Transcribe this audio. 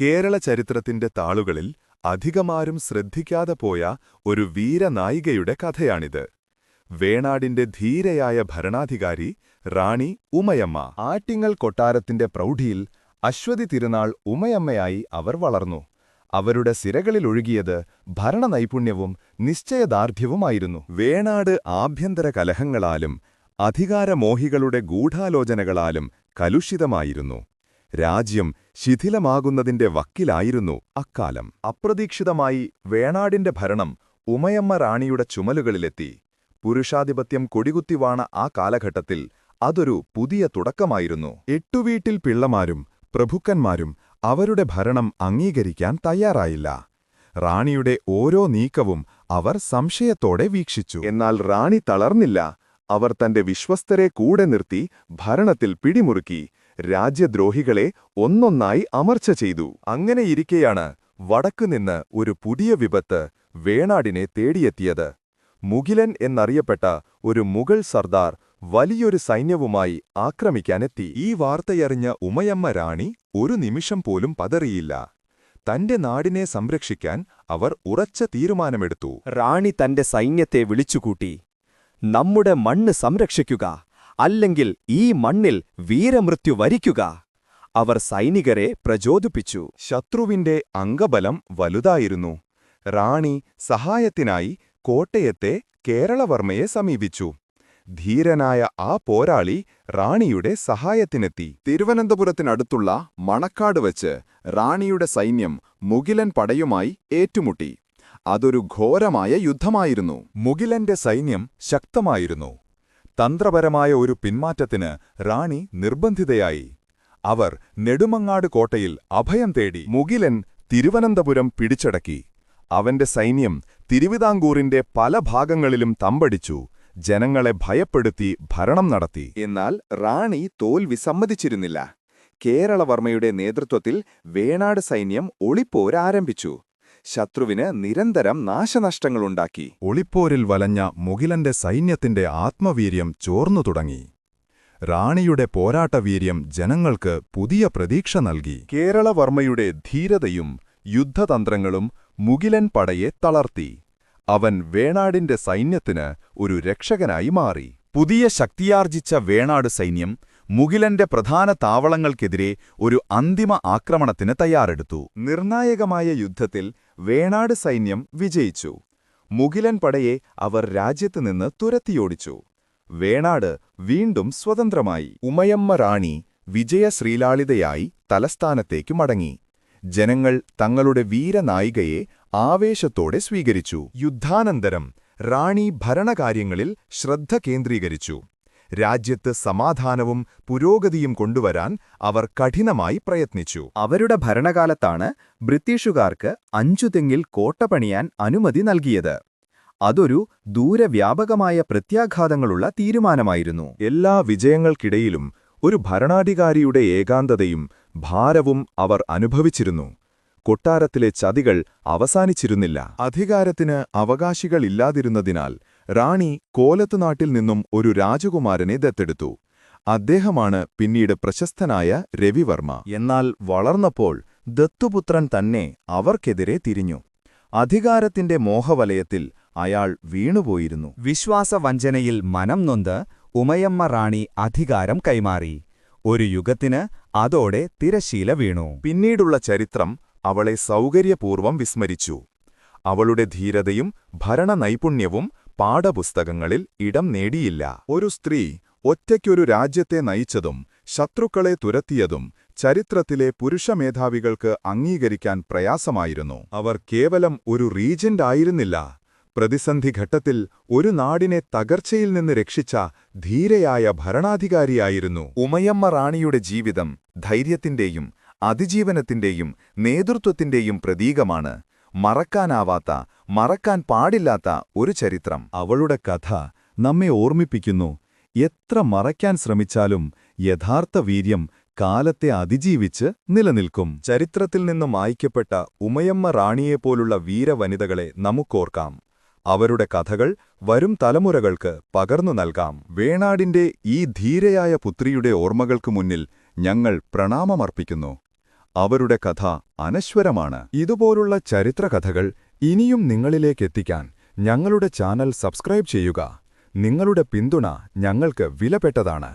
കേരള ചരിത്രത്തിന്റെ താളുകളിൽ അധികമാരും ശ്രദ്ധിക്കാതെ പോയ ഒരു വീരനായികയുടെ കഥയാണിത്. വേണാടിന്റെ ധീരയായ ഭരണാധികാരി റാണി ഉമയമ്മ. ആറ്റിങ്ങൽ കൊട്ടാരത്തിന്റെ പ്രൗഢിയിൽ അശ്വതി തിരുനാൾ ഉമയമ്മയായി അവർ വളർന്നു. അവരുടെ സിരകളിലൊഴുകിയത് ഭരണനൈപുണ്യവും നിശ്ചയദാർഢ്യവുമായിരുന്നു. വേണാട് ആഭ്യന്തര കലഹങ്ങളാലും അധികാരമോഹികളുടെ ഗൂഢാലോചനകളാലും കലുഷിതമായിരുന്നു. രാജ്യം ശിഥിലമാകുന്നതിന്റെ വക്കിലായിരുന്നു അക്കാലം. അപ്രതീക്ഷിതമായി വേണാടിന്റെ ഭരണം ഉമയമ്മ റാണിയുടെ ചുമലുകളിലെത്തി. പുരുഷാധിപത്യം കൊടികുത്തിവാണ ആ കാലഘട്ടത്തിൽ അതൊരു പുതിയ തുടക്കമായിരുന്നു. എട്ടുവീട്ടിൽ പിള്ളമാരും പ്രഭുക്കന്മാരും അവരുടെ ഭരണം അംഗീകരിക്കാൻ തയ്യാറായില്ല. റാണിയുടെ ഓരോ നീക്കവും അവർ സംശയത്തോടെ വീക്ഷിച്ചു. എന്നാൽ റാണി തളർന്നില്ല. അവർ തന്റെ വിശ്വസ്തരെ കൂടെ നിർത്തി ഭരണത്തിൽ പിടിമുറുക്കി. രാജ്യദ്രോഹികളെ ഒന്നൊന്നായി അമർച്ച ചെയ്തു. അങ്ങനെയിരിക്കെയാണ് വടക്കുനിന്ന് ഒരു പുതിയ വിപത്ത് വേണാടിനെ തേടിയെത്തിയത്. മുകിലൻ എന്നറിയപ്പെട്ട ഒരു മുഗൾ സർദാർ വലിയൊരു സൈന്യവുമായി ആക്രമിക്കാനെത്തി. ഈ വാർത്തയറിഞ്ഞ ഉമയമ്മ റാണി ഒരു നിമിഷം പോലും പതറിയില്ല. തന്റെ നാടിനെ സംരക്ഷിക്കാൻ അവർ ഉറച്ച തീരുമാനമെടുത്തു. റാണി തന്റെ സൈന്യത്തെ വിളിച്ചുകൂട്ടി നമ്മുടെ മണ്ണ് സംരക്ഷിക്കുക അല്ലെങ്കിൽ ഈ മണ്ണിൽ വീരമൃത്യു വരിക്കുക. അവർ സൈനികരെ പ്രചോദിപ്പിച്ചു. ശത്രുവിന്റെ അംഗബലം വലുതായിരുന്നു. റാണി സഹായത്തിനായി കോട്ടയത്തെ കേരളവർമ്മയെ സമീപിച്ചു. ധീരനായ ആ പോരാളി റാണിയുടെ സഹായത്തിനെത്തി. തിരുവനന്തപുരത്തിനടുത്തുള്ള മണക്കാട് വച്ച് റാണിയുടെ സൈന്യം മുകിലൻ പടയുമായി ഏറ്റുമുട്ടി. അതൊരു ഘോരമായ യുദ്ധമായിരുന്നു. മുകിലന്റെ സൈന്യം ശക്തമായിരുന്നു. തന്ത്രപരമായ ഒരു പിന്മാറ്റത്തിന് റാണി നിർബന്ധിതയായി. അവർ നെടുമങ്ങാട് കോട്ടയിൽ അഭയം തേടി മുകിലൻ തിരുവനന്തപുരം പിടിച്ചടക്കി. അവന്റെ സൈന്യം തിരുവിതാംകൂറിന്റെ പല ഭാഗങ്ങളിലും തമ്പടിച്ചു. ജനങ്ങളെ ഭയപ്പെടുത്തി ഭരണം നടത്തി. എന്നാൽ റാണി തോൽവി സമ്മതിച്ചിരുന്നില്ല കേരളവർമ്മയുടെ നേതൃത്വത്തിൽ വേണാട് സൈന്യം ഒളിപ്പോരാരംഭിച്ചു. ശത്രുവിന് നിരന്തരം നാശനഷ്ടങ്ങളുണ്ടാക്കി. ഒളിപ്പോരിൽ വലഞ്ഞ മുകിലന്റെ സൈന്യത്തിന്റെ ആത്മവീര്യം ചോർന്നു തുടങ്ങി. റാണിയുടെ പോരാട്ടവീര്യം ജനങ്ങൾക്ക് പുതിയ പ്രതീക്ഷ നൽകി. കേരളവർമ്മയുടെ ധീരതയും യുദ്ധതന്ത്രങ്ങളും മുകിലൻ പടയെ തളർത്തി. അവൻ വേണാടിന്റെ സൈന്യത്തിന് ഒരു രക്ഷകനായി മാറി. പുതിയ ശക്തിയാർജിച്ച വേണാട് സൈന്യം മുകിലന്റെ പ്രധാന താവളങ്ങൾക്കെതിരെ ഒരു അന്തിമ ആക്രമണത്തിന് തയ്യാറെടുത്തു. നിർണായകമായ യുദ്ധത്തിൽ വേണാട് സൈന്യം വിജയിച്ചു. മുഗിലൻ പടയെ അവർ രാജ്യത്തുനിന്ന് തുരത്തിയോടിച്ചു. വേണാട് വീണ്ടും സ്വതന്ത്രമായി. ഉമയമ്മ റാണി വിജയശ്രീലാളിതയായി തലസ്ഥാനത്തേക്കു മടങ്ങി. ജനങ്ങൾ തങ്ങളുടെ വീരനായികയെ ആവേശത്തോടെ സ്വീകരിച്ചു. യുദ്ധാനന്തരം റാണി ഭരണകാര്യങ്ങളിൽ ശ്രദ്ധ കേന്ദ്രീകരിച്ചു. രാജ്യത്ത് സമാധാനവും പുരോഗതിയും കൊണ്ടുവരാൻ അവർ കഠിനമായി പ്രയത്നിച്ചു. അവരുടെ ഭരണകാലത്താണ് ബ്രിട്ടീഷുകാർക്ക് അഞ്ചുതെങ്ങിൽ കോട്ട പണിയാൻ അനുമതി നൽകിയത്. അതൊരു ദൂരവ്യാപകമായ പ്രത്യാഘാതങ്ങളുള്ള തീരുമാനമായിരുന്നു. എല്ലാ വിജയങ്ങൾക്കിടയിലും ഒരു ഭരണാധികാരിയുടെ ഏകാന്തതയും ഭാരവും അവർ അനുഭവിച്ചിരുന്നു. കൊട്ടാരത്തിലെ ചതികൾ അവസാനിച്ചിരുന്നില്ല. അധികാരത്തിന് അവകാശികളില്ലാതിരുന്നതിനാൽ റാണി കോലത്തുനാട്ടിൽ നിന്നും ഒരു രാജകുമാരനെ ദത്തെടുത്തു. അദ്ദേഹമാണ് പിന്നീട് പ്രശസ്തനായ രവിവർമ്മ. എന്നാൽ വളർന്നപ്പോൾ ദത്തുപുത്രൻ തന്നെ അവർക്കെതിരെ തിരിഞ്ഞു. അധികാരത്തിന്റെ മോഹവലയത്തിൽ അയാൾ വീണുപോയിരുന്നു. വിശ്വാസവഞ്ചനയിൽ മനം നൊന്ത് ഉമയമ്മ റാണി അധികാരം കൈമാറി. ഒരു യുഗത്തിന് അതോടെ തിരശീല വീണു. പിന്നീടുള്ള ചരിത്രം അവളെ സൗകര്യപൂർവം വിസ്മരിച്ചു. അവളുടെ ധീരതയും ഭരണനൈപുണ്യവും പാഠപുസ്തകങ്ങളിൽ ഇടം നേടിയില്ല. ഒരു സ്ത്രീ ഒറ്റയ്ക്കൊരു രാജ്യത്തെ നയിച്ചതും ശത്രുക്കളെ തുരത്തിയതും ചരിത്രത്തിലെ പുരുഷമേധാവികൾക്ക് അംഗീകരിക്കാൻ പ്രയാസമായിരുന്നു. അവർ കേവലം ഒരു റീജന്റ് ആയിരുന്നില്ല. പ്രതിസന്ധി ഘട്ടത്തിൽ ഒരു നാടിനെ തകർച്ചയിൽ നിന്ന് രക്ഷിച്ച ധീരയായ ഭരണാധികാരിയായിരുന്നു. ഉമയമ്മ റാണിയുടെ ജീവിതം ധൈര്യത്തിന്റെയും അതിജീവനത്തിന്റെയും നേതൃത്വത്തിന്റെയും പ്രതീകമാണ്. മറക്കാനാവാത്ത മറക്കാൻ പാടില്ലാത്ത ഒരു ചരിത്രം. അവളുടെ കഥ നമ്മെ ഓർമ്മിപ്പിക്കുന്നു. എത്ര മറയ്ക്കാൻ ശ്രമിച്ചാലും യഥാർത്ഥ വീര്യം കാലത്തെ അതിജീവിച്ച് നിലനിൽക്കും. ചരിത്രത്തിൽ നിന്നും മായ്ക്കപ്പെട്ട ഉമയമ്മ റാണിയെപ്പോലുള്ള വീരവനിതകളെ നമുക്കോർക്കാം. അവരുടെ കഥകൾ വരും തലമുറകൾക്ക് പകർന്നു നൽകാം. വേണാടിന്റെ ഈ ധീരയായ പുത്രിയുടെ ഓർമ്മകൾക്കു മുന്നിൽ ഞങ്ങൾ പ്രണാമമർപ്പിക്കുന്നു. അവരുടെ കഥ അനശ്വരമാണ്. ഇതുപോലുള്ള ചരിത്രകഥകൾ ഇനിയും നിങ്ങളിലേക്കെത്തിക്കാൻ ഞങ്ങളുടെ ചാനൽ സബ്സ്ക്രൈബ് ചെയ്യുക. നിങ്ങളുടെ പിന്തുണ ഞങ്ങൾക്ക് വിലപ്പെട്ടതാണ്.